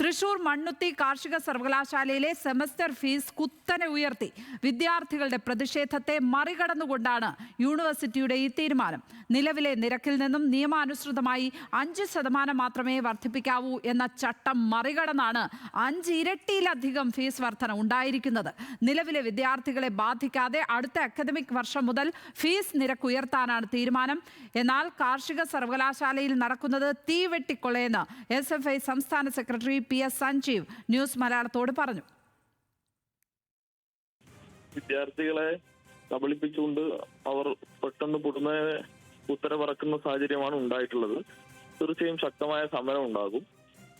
തൃശൂർ മണ്ണുത്തി കാർഷിക സർവകലാശാലയിലെ semester fees കുത്തനെ ഉയർത്തി. വിദ്യാർത്ഥികളുടെ പ്രതിഷേധത്തെ മറികടന്നുകൊണ്ടാണ് യൂണിവേഴ്സിറ്റിയുടെ ഈ തീരുമാനം. നിലവിലെ നിരക്കിൽ നിന്നും നിയമാനുസൃതമായി അഞ്ച് ശതമാനം മാത്രമേ വർദ്ധിപ്പിക്കാവൂ എന്ന ചട്ടം മറികടന്നാണ് അഞ്ച് ഇരട്ടിയിലധികം ഫീസ് വർധന ഉണ്ടായിരിക്കുന്നത്. നിലവിലെ വിദ്യാർത്ഥികളെ ബാധിക്കാതെ അടുത്ത അക്കാദമിക് വർഷം മുതൽ ഫീസ് നിരക്ക് ഉയർത്താനാണ് തീരുമാനം. എന്നാൽ കാർഷിക സർവകലാശാലയിൽ നടക്കുന്നത് തീവെട്ടിക്കൊള്ളയെന്ന് എസ് എഫ് ഐ സംസ്ഥാന സെക്രട്ടറി പി എസ് സഞ്ജീവ് ന്യൂസ് മലയാളത്തോട് പറഞ്ഞു. വിദ്യാർത്ഥികളെ കബളിപ്പിച്ചുകൊണ്ട് അവർ പെട്ടെന്ന് പുറമെ ഉത്തരവിറക്കുന്ന സാഹചര്യമാണ് ഉണ്ടായിട്ടുള്ളത്. തീർച്ചയായും ശക്തമായ സമരം ഉണ്ടാകും.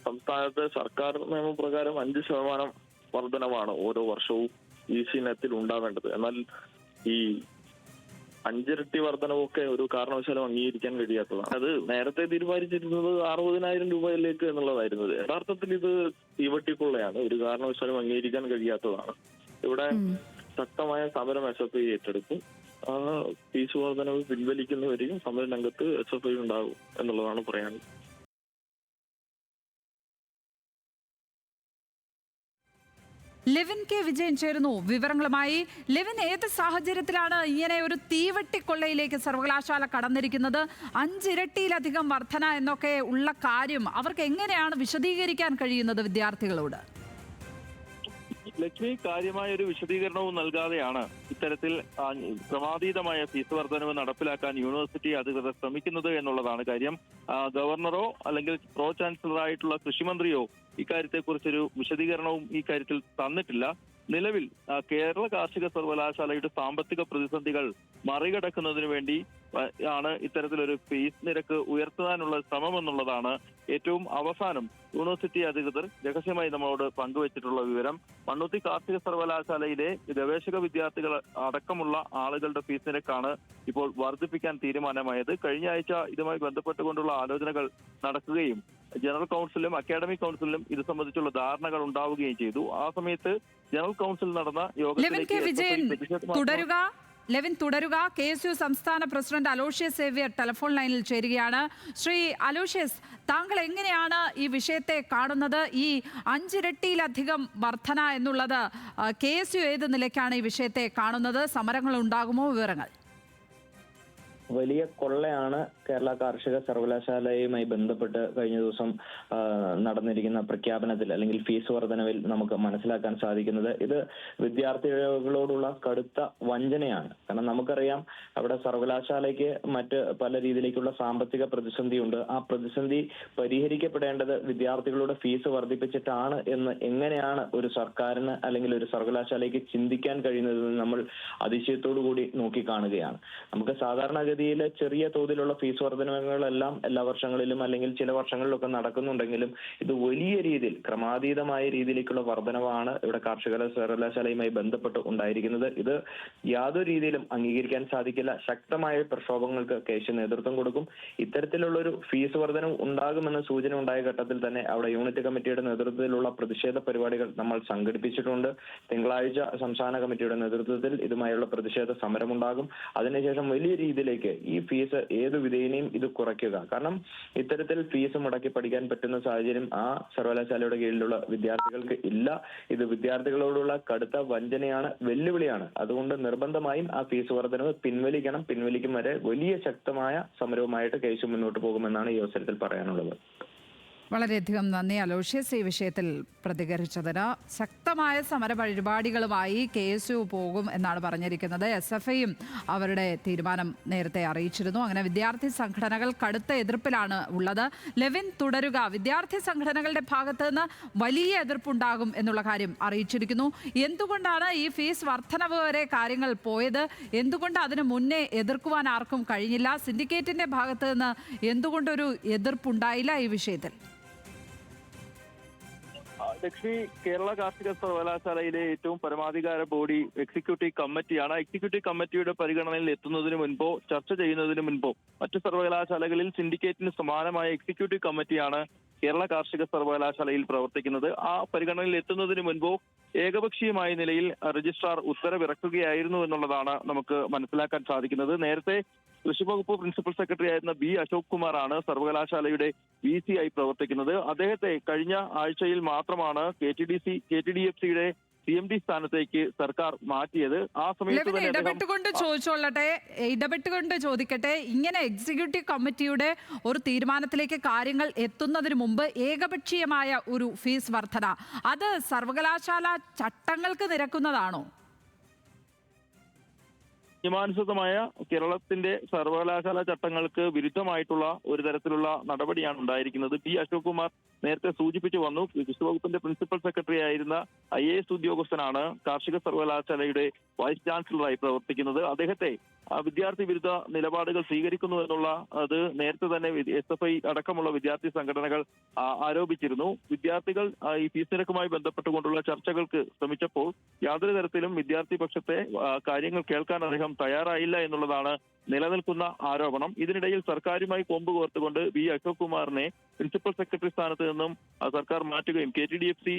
സംസ്ഥാനത്തെ സർക്കാർ നിയമപ്രകാരം അഞ്ച് ശതമാനം വർധനമാണ് ഓരോ വർഷവും ഈ ഇനത്തിൽ ഉണ്ടാവേണ്ടത്. എന്നാൽ ഈ അഞ്ചിരട്ടി വർധനവൊക്കെ ഒരു കാരണവശാലും അംഗീകരിക്കാൻ കഴിയാത്തതാണ്. അത് നേരത്തെ തീരുമാനിച്ചിരുന്നത് അറുപതിനായിരം രൂപയിലേക്ക് എന്നുള്ളതായിരുന്നത് യഥാർത്ഥത്തിൽ ഇത് തീവട്ടിക്കൊള്ളയാണ്. ഒരു കാരണവശാലും അംഗീകരിക്കാൻ കഴിയാത്തതാണ്. ഇവിടെ ശക്തമായ സമരം എസ് എഫ് ഐ ഏറ്റെടുക്കും ആ ഫീസ് വർധനവ് പിൻവലിക്കുന്നവരെയും സമരരംഗത്ത് എസ് എഫ് ഐ ഉണ്ടാകും എന്നുള്ളതാണ് പറയാനുള്ളത്. ലെവിൻ കെ വിജയൻ ചേരുന്നു. വിവരങ്ങളുമായി ലെവിൻ ഏത് സാഹചര്യത്തിലാണ് ഇങ്ങനെ ഒരു തീവട്ടിക്കൊള്ളയിലേക്ക് സർവകലാശാല കടന്നിരിക്കുന്നത്? അഞ്ചിരട്ടിയിലധികം വർധന എന്നൊക്കെ ഉള്ള കാര്യം അവർക്ക് എങ്ങനെയാണ് വിശദീകരിക്കാൻ കഴിയുന്നത് വിദ്യാർത്ഥികളോട്? ലക്ഷ്മി കാര്യമായ ഒരു വിശദീകരണവും നൽകാതെയാണ് ഇത്തരത്തിൽ ക്രമാതീതമായ ഫീസ് വർധനവ് നടപ്പിലാക്കാൻ യൂണിവേഴ്സിറ്റി അധികൃതർ ശ്രമിക്കുന്നത് എന്നുള്ളതാണ് കാര്യം. ഗവർണറോ അല്ലെങ്കിൽ പ്രോ ചാൻസലറായിട്ടുള്ള കൃഷിമന്ത്രിയോ ഇക്കാര്യത്തെക്കുറിച്ചൊരു വിശദീകരണവും ഈ കാര്യത്തിൽ തന്നിട്ടില്ല. നിലവിൽ കേരള കാർഷിക സർവകലാശാലയുടെ സാമ്പത്തിക പ്രതിസന്ധികൾ മറികടക്കുന്നതിന് വേണ്ടി ആണ് ഇത്തരത്തിലൊരു ഫീസ് നിരക്ക് ഉയർത്താനുള്ള ശ്രമം എന്നുള്ളതാണ് ഏറ്റവും അവസാനം യൂണിവേഴ്സിറ്റി അധികൃതർ രഹസ്യമായി നമ്മളോട് പങ്കുവച്ചിട്ടുള്ള വിവരം. മണ്ണുത്തി കാർഷിക സർവകലാശാലയിലെ ഗവേഷക വിദ്യാർത്ഥികൾ അടക്കമുള്ള ആളുകളുടെ ഫീസ് നിരക്കാണ് ഇപ്പോൾ വർദ്ധിപ്പിക്കാൻ തീരുമാനമായത്. കഴിഞ്ഞ ആഴ്ച ഇതുമായി ബന്ധപ്പെട്ടുകൊണ്ടുള്ള ആലോചനകൾ നടക്കുകയും ജനറൽ കൗൺസിലും അക്കാഡമിക് കൗൺസിലും ഇത് സംബന്ധിച്ചുള്ള ധാരണകൾ ഉണ്ടാവുകയും ചെയ്തു. ആ സമയത്ത് ജനറൽ കൗൺസിൽ നടന്ന യോഗത്തിലേക്ക് തുടരുക. ലെവിൻ തുടരുക. കെ എസ് യു സംസ്ഥാന പ്രസിഡന്റ് അലോഷ്യസ് സേവ്യർ ടെലിഫോൺ ലൈനിൽ ചേരുകയാണ്. ശ്രീ അലോഷ്യസ് താങ്കൾ എങ്ങനെയാണ് ഈ വിഷയത്തെ കാണുന്നത്? ഈ അഞ്ചിരട്ടിയിലധികം വർധന എന്നുള്ളത് കെ എസ് യു ഏത് നിലയ്ക്കാണ് ഈ വിഷയത്തെ കാണുന്നത്? സമരങ്ങൾ ഉണ്ടാകുമോ? വിവരങ്ങൾ. വലിയ കൊള്ളയാണ് കേരള കാർഷിക സർവകലാശാലയുമായി ബന്ധപ്പെട്ട് കഴിഞ്ഞ ദിവസം നടന്നിരിക്കുന്ന പ്രഖ്യാപനത്തിൽ അല്ലെങ്കിൽ ഫീസ് വർധനവിൽ നമുക്ക് മനസ്സിലാക്കാൻ സാധിക്കുന്നത്. ഇത് വിദ്യാർത്ഥികളോടുള്ള കടുത്ത വഞ്ചനയാണ്. കാരണം നമുക്കറിയാം അവിടെ സർവകലാശാലയ്ക്ക് മറ്റ് പല രീതിയിലേക്കുള്ള സാമ്പത്തിക പ്രതിസന്ധിയുണ്ട്. ആ പ്രതിസന്ധി പരിഹരിക്കപ്പെടേണ്ടത് വിദ്യാർത്ഥികളുടെ ഫീസ് വർദ്ധിപ്പിച്ചിട്ടാണ് എന്ന് എങ്ങനെയാണ് ഒരു സർക്കാരിന് അല്ലെങ്കിൽ ഒരു സർവകലാശാലയ്ക്ക് ചിന്തിക്കാൻ കഴിയുന്നത് നമ്മൾ അതിശയത്തോടു കൂടി നോക്കിക്കാണുകയാണ്. നമുക്ക് സാധാരണഗതിയിൽ ചെറിയ തോതിലുള്ള ഫീസ് വർധനകളെല്ലാം എല്ലാ വർഷങ്ങളിലും അല്ലെങ്കിൽ ചില വർഷങ്ങളിലൊക്കെ നടക്കുന്നുണ്ടെങ്കിലും ഇത് വലിയ രീതിയിൽ ക്രമാതീതമായ രീതിയിലേക്കുള്ള വർധനവാണ് ഇവിടെ കാർഷിക സർവകലാശാലയുമായി ബന്ധപ്പെട്ട് ഉണ്ടായിരിക്കുന്നത്. ഇത് യാതൊരു രീതിയിലും അംഗീകരിക്കാൻ സാധിക്കില്ല. ശക്തമായ പ്രക്ഷോഭങ്ങൾക്ക് കേശ് നേതൃത്വം കൊടുക്കും. ഇത്തരത്തിലുള്ള ഒരു ഫീസ് വർധനം ഉണ്ടാകുമെന്ന സൂചന ഉണ്ടായ ഘട്ടത്തിൽ തന്നെ അവിടെ യൂണിറ്റ് കമ്മിറ്റിയുടെ നേതൃത്വത്തിലുള്ള പ്രതിഷേധ പരിപാടികൾ നമ്മൾ സംഘടിപ്പിച്ചിട്ടുണ്ട്. തിങ്കളാഴ്ച സംസ്ഥാന കമ്മിറ്റിയുടെ നേതൃത്വത്തിൽ ഇതുമായുള്ള പ്രതിഷേധ സമരമുണ്ടാകും. അതിനുശേഷം വലിയ രീതിയിലേക്ക് ഈ ഫീസ് ഏത് വിധേനയും ഇത് കുറയ്ക്കുക. കാരണം ഇത്തരത്തിൽ ഫീസ് മുടക്കി പഠിക്കാൻ പറ്റുന്ന സാഹചര്യം ആ സർവകലാശാലയുടെ കീഴിലുള്ള വിദ്യാർത്ഥികൾക്ക് ഇല്ല. ഇത് വിദ്യാർത്ഥികളോടുള്ള കടുത്ത വഞ്ചനയാണ് വെല്ലുവിളിയാണ്. അതുകൊണ്ട് നിർബന്ധമായും ആ ഫീസ് വർധനവ് പിൻവലിക്കണം. പിൻവലിക്കും വരെ വലിയ ശക്തമായ സമരവുമായിട്ട് കേസ് മുന്നോട്ട് പോകുമെന്നാണ് ഈ അവസരത്തിൽ പറയാനുള്ളത്. വളരെയധികം നന്ദി അലോഷ്യസ് ഈ വിഷയത്തിൽ പ്രതികരിച്ചതിന് ശക്തമായ സമര പരിപാടികളുമായി കെ എസ് യു പോകും എന്നാണ് പറഞ്ഞിരിക്കുന്നത്. എസ് എഫ് ഐയും അവരുടെ തീരുമാനം നേരത്തെ അറിയിച്ചിരുന്നു. അങ്ങനെ വിദ്യാർത്ഥി സംഘടനകൾ കടുത്ത എതിർപ്പിലാണ് ഉള്ളത്. ലെവിൻ തുടരുക വിദ്യാർത്ഥി സംഘടനകളുടെ ഭാഗത്ത് നിന്ന് വലിയ എതിർപ്പുണ്ടാകും എന്നുള്ള കാര്യം അറിയിച്ചിരിക്കുന്നു. എന്തുകൊണ്ടാണ് ഈ ഫീസ് വർധനവ് വരെ കാര്യങ്ങൾ പോയത്? എന്തുകൊണ്ട് അതിന് മുന്നേ എതിർക്കുവാൻ ആർക്കും കഴിഞ്ഞില്ല? സിൻഡിക്കേറ്റിന്റെ ഭാഗത്ത് നിന്ന് എന്തുകൊണ്ടൊരു എതിർപ്പുണ്ടായില്ല ഈ വിഷയത്തിൽ? ലക്ഷ്മി കേരള കാർഷിക സർവകലാശാലയിലെ ഏറ്റവും പരമാധികാര ബോഡി എക്സിക്യൂട്ടീവ് കമ്മിറ്റിയാണ്. എക്സിക്യൂട്ടീവ് കമ്മിറ്റിയുടെ പരിഗണനയിൽ എത്തുന്നതിന് മുൻപോ ചർച്ച ചെയ്യുന്നതിന് മുൻപോ മറ്റു സർവകലാശാലകളിൽ സിൻഡിക്കേറ്റിന് സമാനമായ എക്സിക്യൂട്ടീവ് കമ്മിറ്റിയാണ് കേരള കാർഷിക സർവകലാശാലയിൽ പ്രവർത്തിക്കുന്നത്. ആ പരിഗണനയിൽ എത്തുന്നതിന് മുൻപോ ഏകപക്ഷീയമായ നിലയിൽ രജിസ്ട്രാർ ഉത്തരവിറക്കുകയായിരുന്നു എന്നുള്ളതാണ് നമുക്ക് മനസ്സിലാക്കാൻ സാധിക്കുന്നത്. നേരത്തെ കൃഷി വകുപ്പ് പ്രിൻസിപ്പൽ സെക്രട്ടറി ആയിരുന്ന ബി അശോക് കുമാറാണ് സർവകലാശാലയുടെ വി സി ആയി പ്രവർത്തിക്കുന്നത്. അദ്ദേഹത്തെ കഴിഞ്ഞ ആഴ്ചയിൽ മാത്രമാണ് K T D C K T D F സിയുടെ സി എം ഡി സ്ഥാനത്തേക്ക് സർക്കാർ മാറ്റിയത്. ആ സമയത്ത് തന്നെ ഇടപെട്ടുകൊണ്ട് ചോദിച്ചോളട്ടെ ഇടപെട്ടുകൊണ്ട് ചോദിക്കട്ടെ ഇങ്ങനെ എക്സിക്യൂട്ടീവ് കമ്മിറ്റിയുടെ ഒരു തീരുമാനത്തിലേക്ക് കാര്യങ്ങൾ എത്തുന്നതിന് മുമ്പ് ഏകപക്ഷീയമായ ഒരു ഫീസ് വർധന. അത് സർവകലാശാല ചട്ടങ്ങൾക്ക് നിരക്കുന്നതാണോ? നിയമാനുസൃതമായ കേരളത്തിന്റെ സർവകലാശാല ചട്ടങ്ങൾക്ക് വിരുദ്ധമായിട്ടുള്ള ഒരു തരത്തിലുള്ള നടപടിയാണ് ഉണ്ടായിരിക്കുന്നത്. പി അശോക് കുമാർ നേരത്തെ സൂചിപ്പിച്ചു വന്നു കൃഷി വകുപ്പിന്റെ പ്രിൻസിപ്പൽ സെക്രട്ടറി ആയിരുന്ന ഐ എ എസ് ഉദ്യോഗസ്ഥനാണ് കാർഷിക സർവകലാശാലയുടെ വൈസ് ചാൻസലറായി പ്രവർത്തിക്കുന്നത്. അദ്ദേഹത്തെ വിദ്യാർത്ഥി വിരുദ്ധ നിലപാടുകൾ സ്വീകരിക്കുന്നു എന്നുള്ള അത് നേരത്തെ തന്നെ എസ് എഫ് ഐ അടക്കമുള്ള വിദ്യാർത്ഥി സംഘടനകൾ ആരോപിച്ചിരുന്നു. വിദ്യാർത്ഥികൾ ഈ ഫീസ് നിരക്കുമായി ബന്ധപ്പെട്ടുകൊണ്ടുള്ള ചർച്ചകൾക്ക് ശ്രമിച്ചപ്പോൾ യാതൊരു തരത്തിലും വിദ്യാർത്ഥി പക്ഷത്തെ കാര്യങ്ങൾ കേൾക്കാൻ അദ്ദേഹം തയ്യാറായില്ല എന്നുള്ളതാണ് നിലനിൽക്കുന്ന ആരോപണം. ഇതിനിടയിൽ സർക്കാരുമായി കൊമ്പ് കോർത്തുകൊണ്ട് വി അശോക് കുമാറിനെ പ്രിൻസിപ്പൽ സെക്രട്ടറി സ്ഥാനത്ത് നിന്നും സർക്കാർ മാറ്റുകയും K T D F C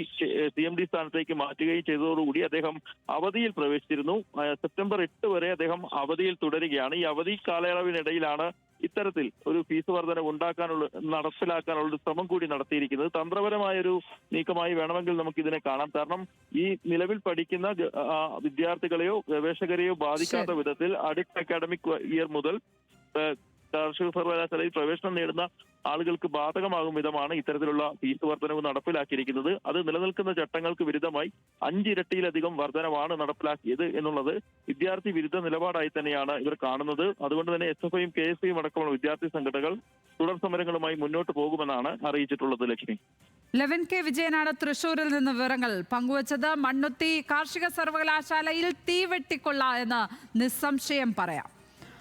C M D സ്ഥാനത്തേക്ക് മാറ്റുകയും ചെയ്തതോടുകൂടി അദ്ദേഹം അവധിയിൽ പ്രവേശിച്ചിരുന്നു. സെപ്റ്റംബർ എട്ട് വരെ അദ്ദേഹം അവധിയിൽ തുടരുകയാണ്. ഈ അവധി കാലയളവിനിടയിലാണ് ഇത്തരത്തിൽ ഒരു ഫീസ് വർധന ഉണ്ടാക്കാനുള്ള നടപ്പിലാക്കാനുള്ള ഒരു ശ്രമം കൂടി നടത്തിയിരിക്കുന്നത്. തന്ത്രപരമായ ഒരു നീക്കമായി വേണമെങ്കിൽ നമുക്ക് ഇതിനെ കാണാം. കാരണം ഈ നിലവിൽ പഠിക്കുന്ന വിദ്യാർത്ഥികളെയോ ഗവേഷകരെയോ ബാധിക്കാത്ത വിധത്തിൽ അടുത്ത അക്കാഡമിക് ഇയർ മുതൽ കാർഷിക സർവകലാശാലയിൽ പ്രവേശനം നേടുന്ന ആളുകൾക്ക് ബാധകമാകും വിധമാണ് ഇത്തരത്തിലുള്ള ഫീസ് വർധനവ് നടപ്പിലാക്കിയിരിക്കുന്നത്. അത് നിലനിൽക്കുന്ന ചട്ടങ്ങൾക്ക് വിരുദ്ധമായി അഞ്ചിരട്ടിയിലധികം വർധനവാണ് നടപ്പിലാക്കിയത് എന്നുള്ളത് വിദ്യാർത്ഥി വിരുദ്ധ നിലപാടായി തന്നെയാണ് ഇവർ കാണുന്നത്. അതുകൊണ്ട് തന്നെ എസ് എഫ് ഐയും കെ എസ് ഐയും അടക്കമുള്ള വിദ്യാർത്ഥി സംഘടനകൾ തുടർ സമരങ്ങളുമായി മുന്നോട്ട് പോകുമെന്നാണ് അറിയിച്ചിട്ടുള്ളത് ലക്ഷ്മി. ലെവൻ കെ വിജയനാണ് തൃശൂരിൽ നിന്ന് വിവരങ്ങൾ പങ്കുവച്ചത്. മണ്ണുത്തി കാർഷിക സർവകലാശാലയിൽ തീവെട്ടിക്കൊള്ള എന്ന് നിസ്സംശയം പറയാം.